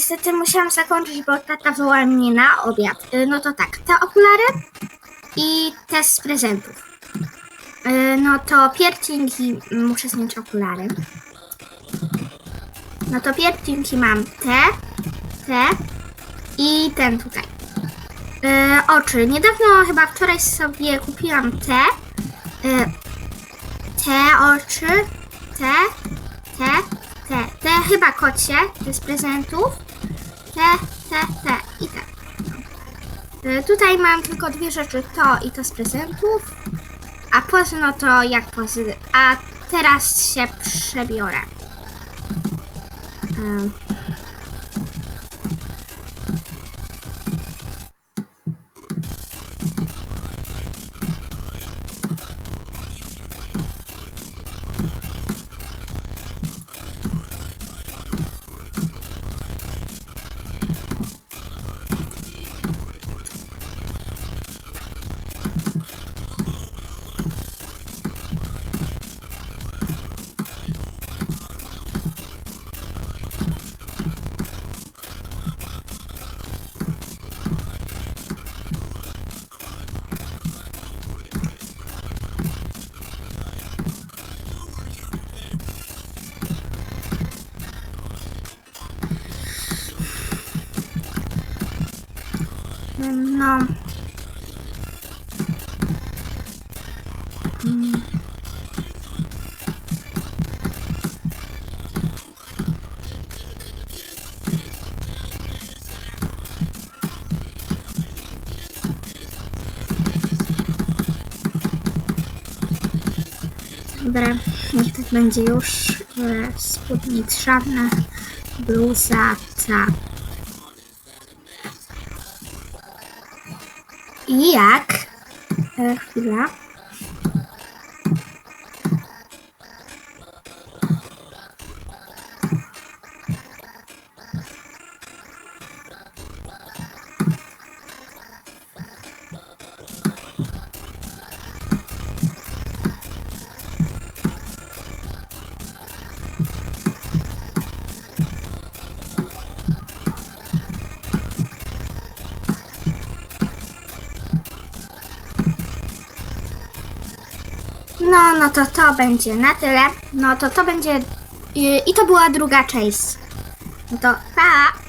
niestety musiałam zakończyć, bo tata woła mnie na obiad. Y, No to tak, te okulary i te z prezentów. Y, No to piercinki, muszę zdjąć okulary. No to piercinki mam te, te i ten tutaj. Y, Oczy. Niedawno, chyba wczoraj sobie kupiłam te. Te oczy, te, te, te, te chyba kocie, te z prezentów, te, te, te i te. Y, Tutaj mam tylko dwie rzeczy, to i to z prezentów, a pozy no to jak pozy, a teraz się przebiorę. Ym. No. Mm. Dobra, niech tak będzie już. E, Spódnik czarna, bluza ta. Jak? E, chwila. No, no to to będzie na tyle. No to to będzie... Yy, I to była druga część. No to pa!